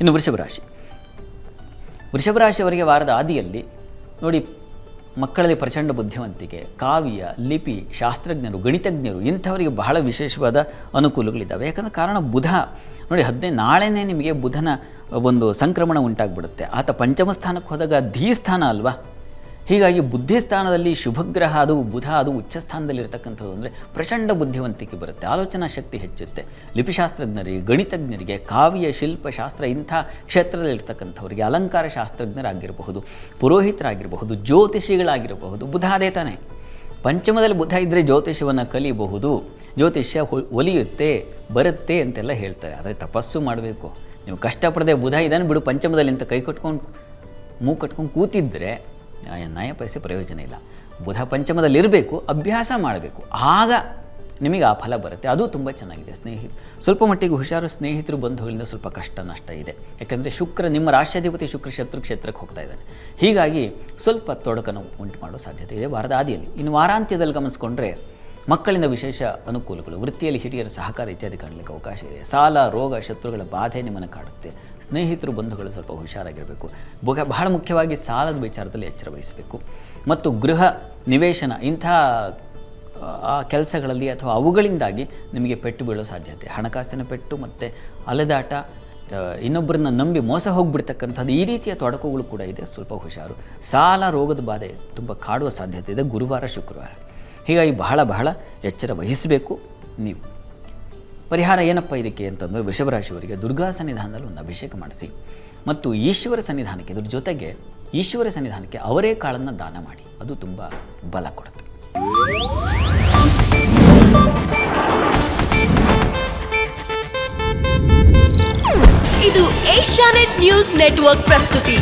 ಇನ್ನು ವೃಷಭ ರಾಶಿ. ವೃಷಭ ರಾಶಿಯವರಿಗೆ ವಾರದ ಆದಿಯಲ್ಲಿ ನೋಡಿ ಮಕ್ಕಳಲ್ಲಿ ಪ್ರಚಂಡ ಬುದ್ಧಿವಂತಿಕೆ, ಕಾವ್ಯ, ಲಿಪಿ, ಶಾಸ್ತ್ರಜ್ಞರು, ಗಣಿತಜ್ಞರು ಇಂಥವರಿಗೆ ಬಹಳ ವಿಶೇಷವಾದ ಅನುಕೂಲಗಳಿದ್ದಾವೆ. ಯಾಕಂದರೆ ಕಾರಣ ಬುಧ, ನೋಡಿ ಹದಿನೈದು ನಾಳೆನೇ ನಿಮಗೆ ಬುಧನ ಒಂದು ಸಂಕ್ರಮಣ ಉಂಟಾಗ್ಬಿಡುತ್ತೆ. ಆತ ಪಂಚಮ ಸ್ಥಾನಕ್ಕೆ ಹೋದಾಗ ಧೀ ಸ್ಥಾನ ಅಲ್ವಾ? ಹೀಗಾಗಿ ಬುದ್ಧಿ ಸ್ಥಾನದಲ್ಲಿ ಶುಭಗ್ರಹ ಅದು, ಬುಧ ಅದು ಉಚ್ಚ ಸ್ಥಾನದಲ್ಲಿರ್ತಕ್ಕಂಥದ್ದು ಅಂದರೆ ಪ್ರಚಂಡ ಬುದ್ಧಿವಂತಿಕೆ ಬರುತ್ತೆ, ಆಲೋಚನಾ ಶಕ್ತಿ ಹೆಚ್ಚುತ್ತೆ. ಲಿಪಿಶಾಸ್ತ್ರಜ್ಞರಿಗೆ ಗಣಿತಜ್ಞರಿಗೆ, ಕಾವ್ಯ ಶಿಲ್ಪ ಶಾಸ್ತ್ರ ಇಂಥ ಕ್ಷೇತ್ರದಲ್ಲಿರ್ತಕ್ಕಂಥವರಿಗೆ ಅಲಂಕಾರ ಶಾಸ್ತ್ರಜ್ಞರಾಗಿರಬಹುದು, ಪುರೋಹಿತರಾಗಿರಬಹುದು, ಜ್ಯೋತಿಷಿಗಳಾಗಿರಬಹುದು, ಬುಧ ಅದೇ ತಾನೇ. ಪಂಚಮದಲ್ಲಿ ಬುಧ ಇದ್ದರೆ ಜ್ಯೋತಿಷವನ್ನು ಕಲಿಯಬಹುದು ಜ್ಯೋತಿಷ್ಯ ಒಲಿಯುತ್ತೆ, ಬರುತ್ತೆ ಅಂತೆಲ್ಲ ಹೇಳ್ತಾರೆ. ಆದರೆ ತಪಸ್ಸು ಮಾಡಬೇಕು. ನೀವು ಕಷ್ಟಪಡದೆ ಬುಧ ಇದನ್ನು ಬಿಡು, ಪಂಚಮದಲ್ಲಿ ಅಂತ ಕೈ ಕಟ್ಕೊಂಡು, ಮೂ ಕಟ್ಕೊಂಡು ಕೂತಿದ್ದರೆ ಪೈಸೆ ಪ್ರಯೋಜನ ಇಲ್ಲ. ಬುಧ ಪಂಚಮದಲ್ಲಿ ಇರಬೇಕು ಅಭ್ಯಾಸ ಮಾಡಬೇಕು. ಆಗ ನಿಮಗೆ ಆ ಫಲ ಬರುತ್ತೆ. ಅದು ತುಂಬ ಚೆನ್ನಾಗಿದೆ ಸ್ನೇಹಿತ ಸ್ವಲ್ಪ ಮಟ್ಟಿಗೆ ಹುಷಾರು ಸ್ನೇಹಿತರು ಬಂಧುಗಳಿಂದ ಸ್ವಲ್ಪ ಕಷ್ಟ, ನಷ್ಟ ಇದೆ. ಯಾಕೆಂದರೆ ಶುಕ್ರ ನಿಮ್ಮ ರಾಷ್ಟ್ರಾಧಿಪತಿ ಶುಕ್ರ ಶತ್ರು ಕ್ಷೇತ್ರಕ್ಕೆ ಹೋಗ್ತಾ ಇದ್ದಾನೆ. ಹೀಗಾಗಿ ಸ್ವಲ್ಪ ತೊಡಕನ್ನು ಉಂಟು ಮಾಡೋ ಸಾಧ್ಯತೆ ಇದೆ ವಾರದ ಆದಿಯಲ್ಲಿ. ಇನ್ನು ವಾರಾಂತ್ಯದಲ್ಲಿ ಗಮನಿಸ್ಕೊಂಡ್ರೆ ಮಕ್ಕಳಿಂದ ವಿಶೇಷ ಅನುಕೂಲಗಳು. ವೃತ್ತಿಯಲ್ಲಿ ಹಿರಿಯರ ಸಹಕಾರ ಇತ್ಯಾದಿ ಕಾಣಲಿಕ್ಕೆ ಅವಕಾಶ ಇದೆ. ಸಾಲ, ರೋಗ, ಶತ್ರುಗಳ ಬಾಧೆ ನಿಮ್ಮನ್ನು ಕಾಡುತ್ತೆ. ಸ್ನೇಹಿತರು, ಬಂಧುಗಳು ಸ್ವಲ್ಪ ಹುಷಾರಾಗಿರಬೇಕು. ಬಹಳ ಮುಖ್ಯವಾಗಿ ಸಾಲದ ವಿಚಾರದಲ್ಲಿ ಎಚ್ಚರ ವಹಿಸಬೇಕು. ಮತ್ತು ಗೃಹ ನಿವೇಶನ ಇಂಥ ಆ, ಕೆಲಸಗಳಲ್ಲಿ ಅಥವಾ ಅವುಗಳಿಂದಾಗಿ ನಿಮಗೆ ಪೆಟ್ಟು ಬೀಳೋ ಸಾಧ್ಯತೆ. ಹಣಕಾಸಿನ ಪೆಟ್ಟು ಮತ್ತು ಅಲೆದಾಟ ಇನ್ನೊಬ್ಬರನ್ನ ನಂಬಿ ಮೋಸ ಹೋಗ್ಬಿಡ್ತಕ್ಕಂಥದ್ದು ಈ ರೀತಿಯ ತೊಡಕುಗಳು ಕೂಡ ಇದೆ. ಸ್ವಲ್ಪ ಹುಷಾರು. ಸಾಲ, ರೋಗದ ಬಾಧೆ ತುಂಬ ಕಾಡುವ ಸಾಧ್ಯತೆ ಇದೆ. ಗುರುವಾರ, ಶುಕ್ರವಾರ. ಹೀಗಾಗಿ ಬಹಳ ಬಹಳ ಎಚ್ಚರ ವಹಿಸಬೇಕು ನೀವು. ಪರಿಹಾರ ಏನಪ್ಪ ಇದಕ್ಕೆ ಅಂತಂದರೆ ವೃಷಭರಾಶಿಯವರಿಗೆ ದುರ್ಗಾ ಸನ್ನಿಧಾನದಲ್ಲಿ ಒಂದು ಅಭಿಷೇಕ ಮಾಡಿಸಿ. ಮತ್ತು ಈಶ್ವರ ಸನ್ನಿಧಾನಕ್ಕೆ ಇದ್ರ ಜೊತೆಗೆ ಈಶ್ವರ ಸನ್ನಿಧಾನಕ್ಕೆ ಅವರೇ ಕಾಳನ್ನು ದಾನ ಮಾಡಿ. ಅದು ತುಂಬ ಬಲ ಕೊಡುತ್ತೆ. ಇದು ಏಷ್ಯಾನೆಟ್ ನ್ಯೂಸ್ ನೆಟ್ವರ್ಕ್ ಪ್ರಸ್ತುತಿ.